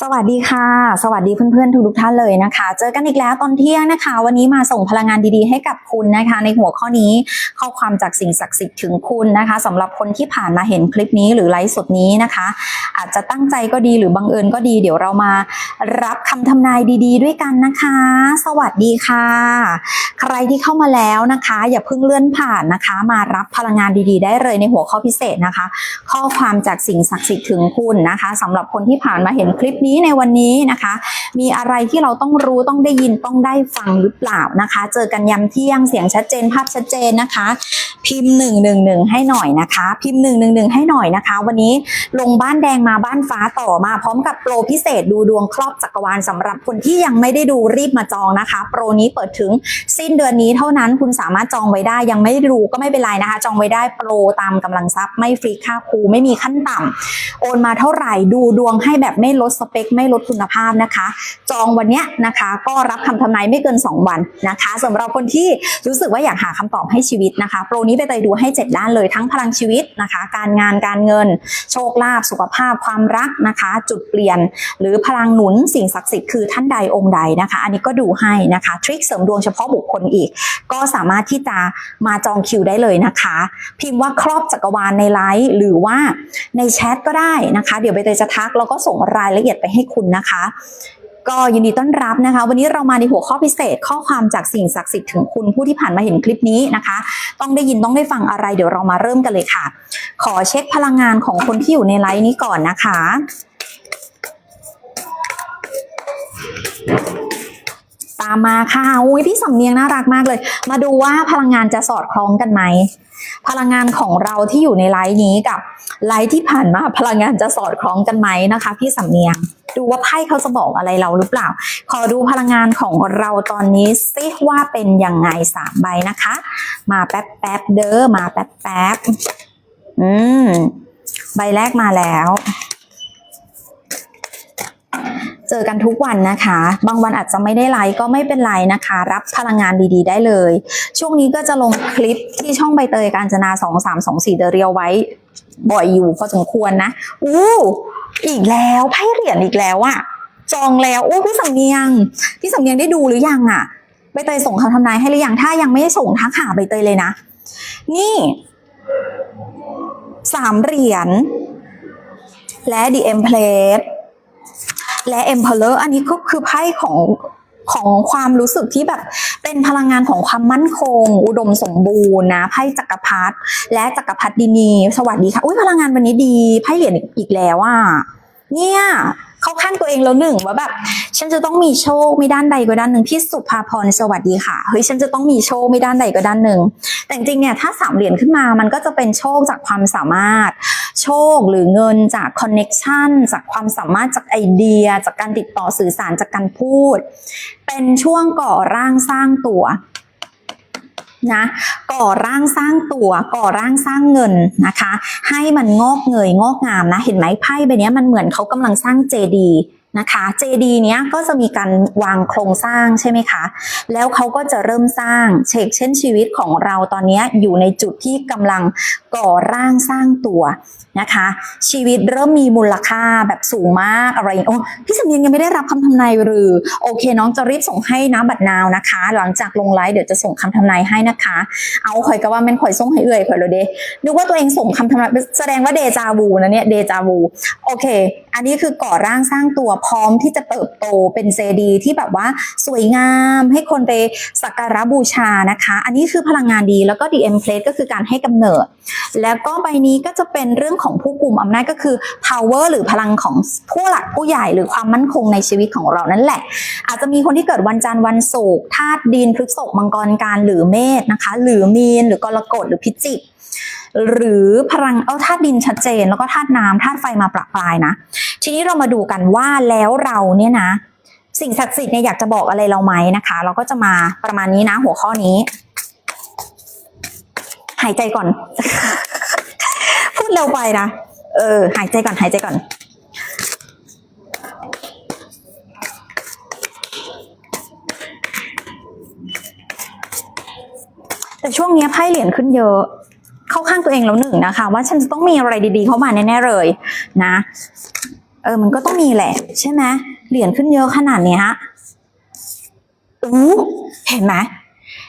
สวัสดีค่ะ สวัสดีเพื่อนๆทุกๆท่านเลยนะคะ เจอกันอีกแล้วตอนเที่ยงนะคะ วันนี้มาส่งพลังงานดีๆ ให้กับคุณนะคะ ในหัวข้อนี้ข้อความจากสิ่งศักดิ์สิทธิ์ถึงคุณนะคะสำหรับคนที่ผ่านมาเห็นคลิปนี้หรือไลฟ์สดนี้นะคะ อาจจะตั้งใจก็ดีหรือบังเอิญก็ดี เดี๋ยวเรามารับคำทำนายดีๆ ด้วยกันนะคะ สวัสดีค่ะ ใครที่เข้ามาแล้วนะคะ อย่าเพิ่งเลื่อนผ่านนะคะ มารับพลังงานดีๆ ได้เลยในหัวข้อพิเศษนะคะ ข้อความจากสิ่งศักดิ์สิทธิ์ถึงคุณนะคะสำหรับคนที่ผ่านมาเห็นคลิปนี้ในวันนี้นะคะ มีอะไรที่เราต้องรู้ต้องได้ยินต้องได้ฟังหรือเปล่านะคะ เจอกันยำเที่ยงเสียงชัดเจนภาพชัดเจนนะคะ พิมพ์หนึ่งหนึ่งหนึ่งให้หน่อยนะคะ พิมพ์หนึ่งหนึ่งหนึ่งให้หน่อยนะคะ วันนี้ลงบ้านแดงมาบ้านฟ้าต่อมาพร้อมกับโปรพิเศษดูดวงครอบจักรวาลสำหรับคนที่ยังไม่ได้ดูรีบมาจองนะคะ โปรนี้เปิดถึงสิ้นเดือนนี้เท่านั้นคุณสามารถจองไว้ได้ยังไม่ได้ก็ไม่เป็นไรนะคะ จองไว้ได้โปรตามกำลังทรัพย์ไม่ฟรีค่าครูไม่มีขั้นต่ำโอนมาเท่าไหร่ดูดวงให้แบบไม่ลดสเปคไม่ลดคุณภาพนะคะ จองวันเนี้ยนะคะ ก็รับคำทำนายไม่เกิน 2 วันนะคะสำหรับคนที่รู้สึกว่าอยากหาคำตอบให้ชีวิตนะคะ โปรนี้ไปเตยดูให้ 7 ด้านเลยทั้งพลังชีวิตนะคะ การงานการเงิน โชคลาภสุขภาพความรักนะคะ จุดเปลี่ยน หรือพลังหนุนสิ่งศักดิ์สิทธิ์คือท่านใดองค์ใดนะคะ อันนี้ก็ดูให้นะคะทริคเสริมดวงเฉพาะบุคคลอีก ก็สามารถที่จะมาจองคิวได้เลยนะคะ พิมพ์ว่าครอบจักรวาลในไลฟ์หรือว่าในแชทก็ได้นะคะ เดี๋ยวใบเตยจะทักแล้วก็ส่งรายละเอียดไปให้คุณนะคะ ก็ยินดีต้อนรับนะคะ วันนี้เรามาในหัวข้อพิเศษข้อความจากสิ่งศักดิ์สิทธิ์ถึงคุณผู้ที่ผ่านมาเห็นคลิปนี้นะคะ ต้องได้ยินต้องได้ฟังอะไร เดี๋ยวเรามาเริ่มกันเลยค่ะ ขอเช็คพลังงานของคนที่อยู่ในไลฟ์นี้ก่อนนะคะตามมาค่ะอุ้ยพี่สำเนียงน่ารักมากเลย มาดูว่าพลังงานจะสอดคล้องกันไหม พลังงานของเราที่อยู่ในไลฟ์นี้กับ ไลฟ์ที่ผ่านมาพลังงานจะสอดคล้องกันไหมนะคะ พี่สำเนียงดูว่าไพ่เขาจะบอกอะไรเราหรือเปล่า ขอดูพลังงานของเราตอนนี้ซิว่าเป็นยังไงสามใบนะคะ มาแป๊บแป๊บเด้อมาแป๊บแป๊บอืม ใบแรกมาแล้ว เจอกันทุกวันนะคะ บางวันอาจจะไม่ได้ไลฟ์ก็ไม่เป็นไรนะคะ รับพลังงานดีๆ ได้เลย ช่วงนี้ก็จะลงคลิปที่ช่องใบเตยการจนา2 3 2 4เดเรียวไว้ บ่อยอยู่พอสมควรนะ อู้อีกแล้วไพ่เหรียญอีกแล้วอะจองแล้วอู้พี่สำเนียงพี่สำเนียงได้ดูหรือยังอะใบเตยส่งคำทำนายให้หรือยังถ้ายังไม่ได้ส่งทักหาใบเตยเลยนะ นี่สามเหรียญและ The Empress และ Emperor อันนี้ก็คือไพ่ของของความรู้สึกที่แบบเป็นพลังงานของความมั่นคง อุดมสมบูรณ์นะไพ่จักรพรรดิและจักรพรรดินี สวัสดีค่ะ อุ้ยพลังงานวันนี้ดีไพ่เหรียญอีกแล้วอะเนี่ย เข้าข้างตัวเองแล้วหนึ่งว่าแบบฉันจะต้องมีโชคไม่ด้านใดก็ด้านหนึ่งพี่สุภาพรสวัสดีค่ะเฮ้ยฉันจะต้องมีโชคไม่ด้านใดก็ด้านหนึ่งแต่จริงเนี่ยถ้าสามเหรียญขึ้นมามันก็จะเป็นโชคจากความสามารถ โชคหรือเงินจากคอนเน็กชันจากความสามารถจากไอเดีย จากการติดต่อสื่อสารจากการพูด เป็นช่วงก่อร่างสร้างตัว นะก่อร่างสร้างตัวก่อร่างสร้างเงินนะคะ ให้มันงอกเงยงอกงามนะ เห็นไหมไพ่ใบนี้มันเหมือนเขากำลังสร้างเจดีย์ นะคะเจดีเนี้ยก็จะมีการวางโครงสร้างใช่ไหมคะ แล้วเขาก็จะเริ่มสร้างเชกเช่นชีวิตของเราตอนนี้อยู่ในจุดที่กำลังก่อร่างสร้างตัวนะคะ ชีวิตเริ่มมีมูลค่าแบบสูงมากอะไรโอ้พี่สำเนียงยังไม่ได้รับคำทำนายหรือ โอเคน้องจะรีบส่งให้นะบัตรนาวนะคะ หลังจากลงไลฟ์เดี๋ยวจะส่งคำทำนายให้นะคะ เอาข่อยก็ว่าแม่นข่อยส่งให้เอื่อยข่อยเลยเดนึกว่าตัวเองส่งคำทำนายแสดงว่าเดจาวูนะเนี่ยเดจาวูโอเค อันนี้คือก่อร่างสร้างตัวพร้อมที่จะเติบโตเป็นเจดีที่แบบว่าสวยงามให้คนไปสักการะบูชานะคะ อันนี้คือพลังงานดีแล้วก็ the e m p l a t e ก็คือการให้กำเนิด แล้วก็ใบนี้ก็จะเป็นเรื่องของผู้กลุ่มอำนาจก็คือ power หรือพลังของผู้หลักผู้ใหญ่หรือความมั่นคงในชีวิตของเรานั่นแหละ อาจจะมีคนที่เกิดวันจันทร์วันศุกร์ธาตุดินพฤกษภมังกรการหรือเมษนะคะ หรือมีนหรือกรกฎหรือพิจิก หรือพลังเอาธาตุดินชัดเจน แล้วก็ธาตุน้ำธาตุไฟมาประปรายนะ ทีนี้เรามาดูกันว่าแล้วเราเนี่ยนะ สิ่งศักดิ์สิทธิ์เนี่ยอยากจะบอกอะไรเราไหมนะคะ เราก็จะมาประมาณนี้นะ หัวข้อนี้ หายใจก่อน พูดเร็วไปนะเออ หายใจก่อนหายใจก่อนแต่ช่วงนี้ไพ่เหรียญขึ้นเยอะ ข้างตัวเองแล้วหนึ่งนะคะ ว่าฉันจะต้องมีอะไรดีๆเข้ามาแน่ๆเลยนะเออมันก็ต้องมีแหละ ใช่ไหมเหรียญขึ้นเยอะขนาดเนี้ยอู้เห็นไหม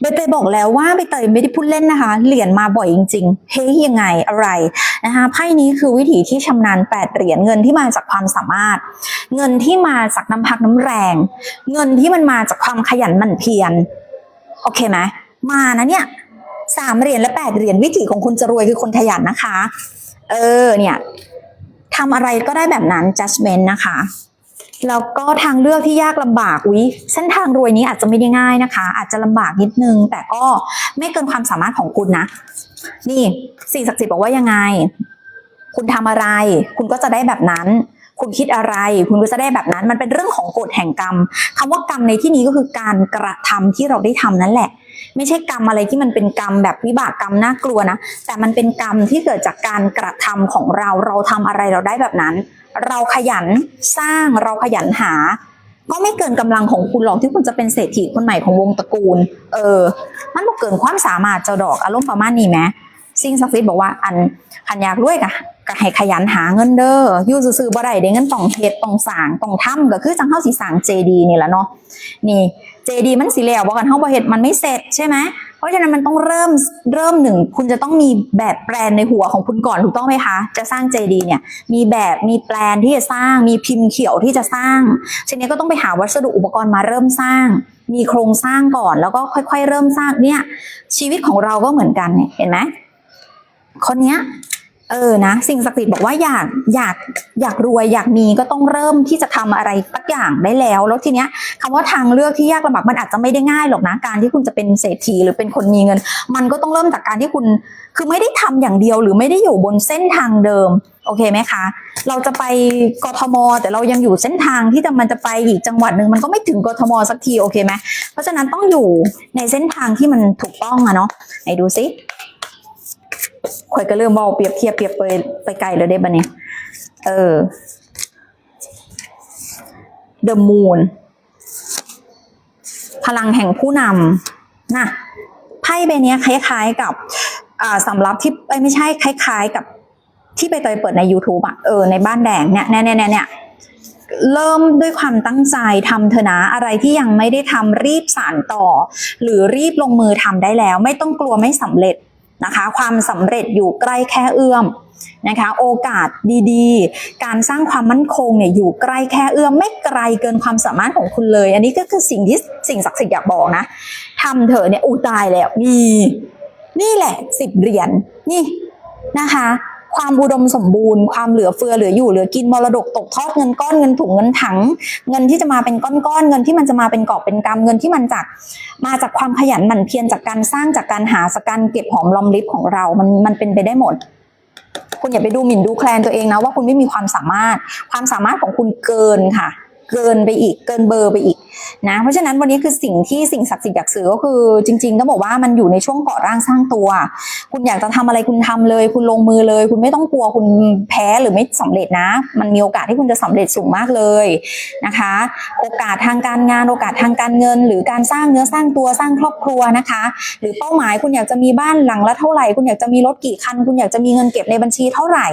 ใบเตยบอกแล้วว่าใบเตยไม่ได้พูดเล่นนะคะ เหรียญมาบ่อยจริงๆ เฮ้ยยังไงอะไรนะคะไพ่นี้คือวิถีที่ชำนาญแปดเหรียญเงินที่มาจากความสามารถ เงินที่มาจากน้ำพักน้ำแรง เงินที่มันมาจากความขยันหมั่นเพียรโอเคไหมมานะเนี่ย สามเหรียญและแปดเหรียญวิถีของคุณจะรวยคือคนขยันนะคะ เออเนี่ยทำอะไรก็ได้แบบนั้น judgment นะคะแล้วก็ทางเลือกที่ยากลำบากวิเส้นทางรวยนี้อาจจะไม่ได้ง่ายนะคะ อาจจะลำบากนิดนึง แต่ก็ไม่เกินความสามารถของคุณนะ นี่สิ่งศักดิ์สิทธิ์บอกว่ายังไง คุณทำอะไร คุณก็จะได้แบบนั้น คุณคิดอะไร คุณก็จะได้แบบนั้น มันเป็นเรื่องของกฎแห่งกรรมคำว่ากรรมในที่นี้ก็คือการกระทำที่เราได้ทำนั่นแหละ ไม่ใช่กรรมอะไรที่มันเป็นกรรมแบบวิบากกรรมน่ากลัวนะ แต่มันเป็นกรรมที่เกิดจากการกระทำของเรา เราทำอะไรเราได้แบบนั้น เราขยันสร้างเราขยันหา ก็ไม่เกินกำลังของคุณหรอกที่คุณจะเป็นเศรษฐีคนใหม่ของวงตระกูล เออ มันบอกเกินความสามารถเจ้าดอกอารมณ์ประมาณนี้ไหมสิ่งศักดิ์สิทธิ์บอกว่าอันขันอยากรวยกะ ก็ให้ขยันหาเงินเด้ออยู่ซื่อๆบ่ได้เด้เงินต้องเฮ็ดต้องสร้างต้องทำก็คือจังเฮาสิสร้างเจดีนี่แหละเนาะนี่เจดีมันสิแล้วบ่กันเฮาบ่เฮ็ดมันไม่เสร็จใช่ไหมเพราะฉะนั้นมันต้องเริ่มเริ่มหนึ่ง คุณจะต้องมีแบบแปลนในหัวของคุณก่อนถูกต้องไหมคะ จะสร้างเจดีเนี่ย มีแบบมีแปลนที่จะสร้าง มีพิมพ์เขียวที่จะสร้างทีนี้ก็ต้องไปหาวัสดุอุปกรณ์มาเริ่มสร้าง มีโครงสร้างก่อนแล้วก็ค่อย ๆ เริ่มสร้างเนี่ย ชีวิตของเราก็เหมือนกันเนี่ยเห็นไหมคนเนี้ย เออนะ สิ่งศักดิ์สิทธิ์บอกว่าอยากอยากอยากรวยอยากมีก็ต้องเริ่มที่จะทำอะไรสักอย่างได้แล้ว แล้วทีเนี้ยคำว่าทางเลือกที่ยากลำบากมันอาจจะไม่ได้ง่ายหรอกนะการที่คุณจะเป็นเศรษฐีหรือเป็นคนมีเงิน มันก็ต้องเริ่มจากการที่คุณคือไม่ได้ทำอย่างเดียวหรือไม่ได้อยู่บนเส้นทางเดิมโอเคไหมคะ เราจะไปกทม แต่เรายังอยู่เส้นทางที่จะมันจะไปอีกจังหวัดหนึ่งมันก็ไม่ถึงกทมสักทีโอเคไหมเพราะฉะนั้นต้องอยู่ในเส้นทางที่มันถูกต้องอะเนาะไหนดูซิ ข่อยก็เริ่มบอกเปรียบเทียบเปรียบไปไปไกลแล้วได้ปะเนี่ยเออ The Moon พลังแห่งผู้นำนะไพ่ใบนี้คล้ายๆกับอ่าสำรับที่ไม่ใช่คล้าย ๆ กับที่ไปเตยเปิดใน YouTube อะเออในบ้านแดงเนี่ยเนี่ยเนี่ยเนี่ยเริ่มด้วยความตั้งใจทำเถอะนะอะไรที่ยังไม่ได้ทำรีบสานต่อ หรือรีบลงมือทำได้แล้ว ไม่ต้องกลัวไม่สำเร็จ นะคะ ความสำเร็จอยู่ใกล้แค่เอื้อมนะคะ โอกาสดีๆ การสร้างความมั่นคงเนี่ยอยู่ใกล้แค่เอื้อมไม่ไกลเกินความสามารถของคุณเลย อันนี้ก็คือสิ่งที่สิ่งศักดิ์สิทธิ์อยากบอกนะทำเถอะเนี่ยอู้ตายแล้วมีนี่แหละสิบเหรียญนี่นะคะ ความอุดมสมบูรณ์ ความเหลือเฟือเหลืออยู่เหลือกินมรดกตกทอดเงินก้อนเงินถุงเงินถัง เงินที่จะมาเป็นก้อนๆเงินที่มันจะมาเป็นกอบเป็นกำเงินที่มันจากมาจากความขยันหมั่นเพียรจากการสร้างจากการหาจากการเก็บหอมรอมริบของเรา มันมันเป็นไปได้หมดคุณอย่าไปดูหมิ่นดูแคลนตัวเองนะว่าคุณไม่มีความสามารถ ความสามารถของคุณเกินค่ะ เกินไปอีกเกินเบอร์ไปอีกนะเพราะฉะนั้นวันนี้คือสิ่งที่สิ่งศักดิ์สิทธิ์อยากสื่อก็คือ จริงๆก็บอกว่ามันอยู่ในช่วงก่อร่างสร้างตัว คุณอยากจะทำอะไรคุณทำเลย คุณลงมือเลย คุณไม่ต้องกลัวคุณแพ้หรือไม่สำเร็จนะ มันมีโอกาสที่คุณจะสำเร็จสูงมากเลยนะคะ โอกาสทางการงานโอกาสทางการเงิน หรือการสร้างเนื้อสร้างตัวสร้างครอบครัวนะคะ หรือเป้าหมายคุณอยากจะมีบ้านหลังละเท่าไหร่ คุณอยากจะมีรถกี่คัน คุณอยากจะมีเงินเก็บในบัญชีเท่าไหร่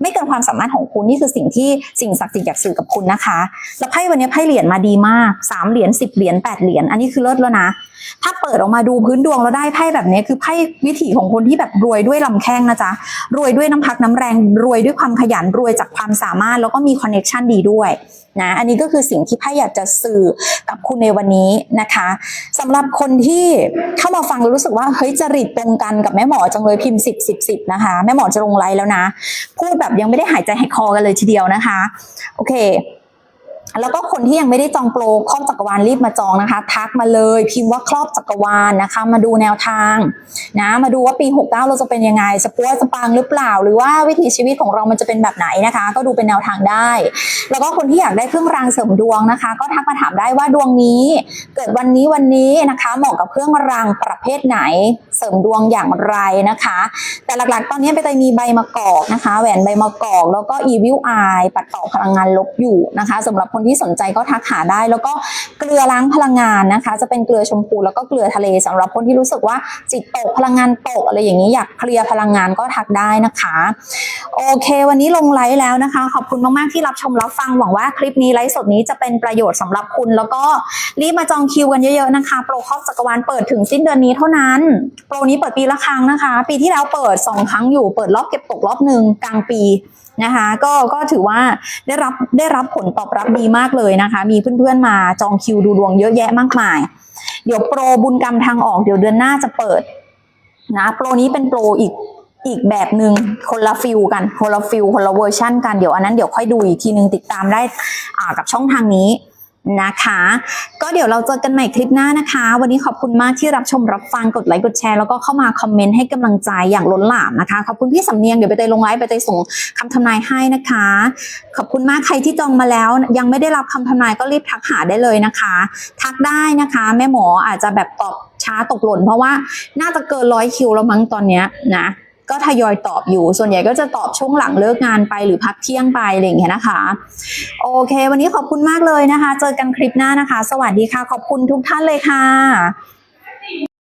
ไม่เกินความสามารถของคุณนี่คือสิ่งที่สิ่งศักดิ์สิทธิ์อยากสื่อกับคุณนะคะ แล้วไพ่วันนี้ไพ่เหรียญมาดีมากสามเหรียญสิบเหรียญแปดเหรียญอันนี้คือเลิศแล้วนะ ถ้าเปิดออกมาดูพื้นดวงแล้วได้ไพ่แบบนี้คือไพ่วิถีของคนที่แบบรวยด้วยลำแข้งนะจ๊ะรวยด้วยน้ำพักน้ำแรงรวยด้วยความขยันรวยจากความสามารถแล้วก็มีคอนเน็ชันดีด้วย นะอันนี้ก็คือสิ่งที่ไพ่อยากจะสื่อกับคุณในวันนี้นะคะสำหรับคนที่เข้ามาฟังแล้วรู้สึกว่าเฮ้ยจริตตรงกันกับแม่หมอจังเลยพิมพ์สิบสิบสิบนะคะแม่หมอจะลงไลน์แล้วนะ พูดแบบยังไม่ได้หายใจหายคอกันเลยทีเดียวนะคะ โอเค แล้วก็คนที่ยังไม่ได้จองโปรครอบจักรวาลรีบมาจองนะคะ ทักมาเลยพิมพ์ว่าครอบจักรวาลนะคะ มาดูแนวทางนะมาดูว่าปี 69 เราจะเป็นยังไงสปัวสปังหรือเปล่า หรือว่าวิถีชีวิตของเรามันจะเป็นแบบไหนนะคะ ก็ดูเป็นแนวทางได้ แล้วก็คนที่อยากได้เครื่องรางเสริมดวงนะคะ ก็ทักมาถามได้ว่าดวงนี้ เกิดวันนี้วันนี้นะคะเหมาะกับเครื่องรางประเภทไหนเสริมดวงอย่างไรนะคะ แต่หลักๆ ตอนนี้ไปเตยมีใบมะกอกนะคะ แหวนใบมะกอกแล้วก็ evil eye ปัดเป่าพลังงานลบอยู่นะคะสำหรับคนที่สนใจก็ทักหาได้ แล้วก็เกลือล้างพลังงานนะคะ จะเป็นเกลือชมพูแล้วก็เกลือทะเลสำหรับคนที่รู้สึกว่าจิตตกพลังงานตกอะไรอย่างนี้อยากเคลียร์พลังงานก็ทักได้นะคะ โอเค วันนี้ลงไลฟ์แล้วนะคะ ขอบคุณมากๆที่รับชมรับฟังหวังว่าคลิปนี้ไลฟ์สดนี้จะเป็นประโยชน์สำหรับคุณ แล้วก็รีบมาจองคิวกันเยอะๆนะคะ โปรครอบจักรวาลเปิดถึงสิ้นเดือนนี้เท่านั้นโปรนี้เปิดปีละครั้งนะคะ ปีที่แล้วเปิด 2 ครั้งอยู่เปิดรอบเก็บตกรอบหนึ่งกลางปี นะคะก็ก็ถือว่าได้รับได้รับผลตอบรับดีมากเลยนะคะ มีเพื่อนๆมาจองคิวดูดวงเยอะแยะมากมาย เดี๋ยวโปรบุญกรรมทางออกเดี๋ยวเดือนหน้าจะเปิดนะโปรนี้เป็นโปรอีกอีกแบบหนึ่งคนละฟิลกันคนละฟิลคนละเวอร์ชั่นกันเดี๋ยวอันนั้นเดี๋ยวค่อยดูอีกทีนึงติดตามได้อ่ากับช่องทางนี้ นะคะ ก็เดี๋ยวเราเจอกันใหม่คลิปหน้านะคะ วันนี้ขอบคุณมากที่รับชมรับฟังกดไลค์กดแชร์ แล้วก็เข้ามาคอมเมนต์ให้กำลังใจอย่างล้นหลามนะคะ ขอบคุณพี่สำเนียงเดี๋ยวไปเตยลงไลฟ์ไปเตยส่งคำทำนายให้นะคะ ขอบคุณมากใครที่จองมาแล้ว ยังไม่ได้รับคำทำนายก็รีบทักหาได้เลยนะคะ ทักได้นะคะ แม่หมออาจจะแบบตอบช้าตกหล่นเพราะว่าน่าจะเกินร้อยคิวแล้วมั้งตอนเนี้ยนะ ก็ทยอยตอบอยู่ ส่วนใหญ่ก็จะตอบช่วงหลังเลิกงานไปหรือพักเที่ยงไปอะไรอย่างเงี้ยนะคะ โอเค วันนี้ขอบคุณมากเลยนะคะ เจอกันคลิปหน้านะคะ สวัสดีค่ะ ขอบคุณทุกท่านเลยค่ะ